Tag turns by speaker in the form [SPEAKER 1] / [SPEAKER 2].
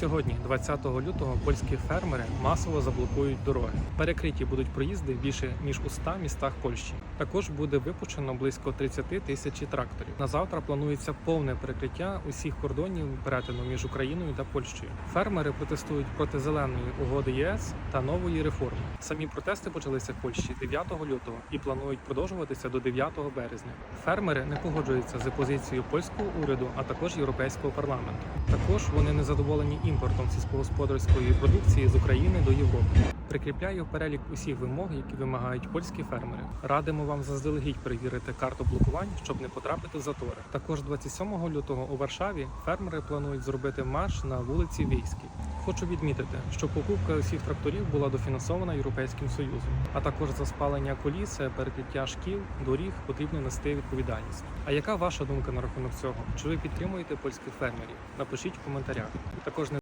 [SPEAKER 1] сьогодні, 20 лютого, польські фермери масово заблокують дороги. Перекриті будуть проїзди більше ніж у 100 містах Польщі. Також буде випущено близько 30 тисяч тракторів. На завтра планується повне перекриття усіх кордонів перетину між Україною та Польщею. Фермери протестують проти зеленої угоди ЄС та нової реформи. Самі протести почалися в Польщі 9 лютого і планують продовжуватися до 9 березня. Фермери не погоджуються з позицією польського уряду, а також європейського парламенту. Також вони не задоволені імпортом сільськогосподарської продукції з України до Європи. Прикріпляю перелік усіх вимог, які вимагають польські фермери. Радимо вам заздалегідь перевірити карту блокувань, щоб не потрапити в затори. Також 27 лютого у Варшаві фермери планують зробити марш на вулиці Війській. Хочу відмітити, що покупка усіх тракторів була дофінансована Європейським Союзом, а також за спалення коліс, перекриття шкіл, доріг потрібно нести відповідальність. А яка ваша думка на рахунок цього? Чи ви підтримуєте польських фермерів? Напишіть в коментарях. Також не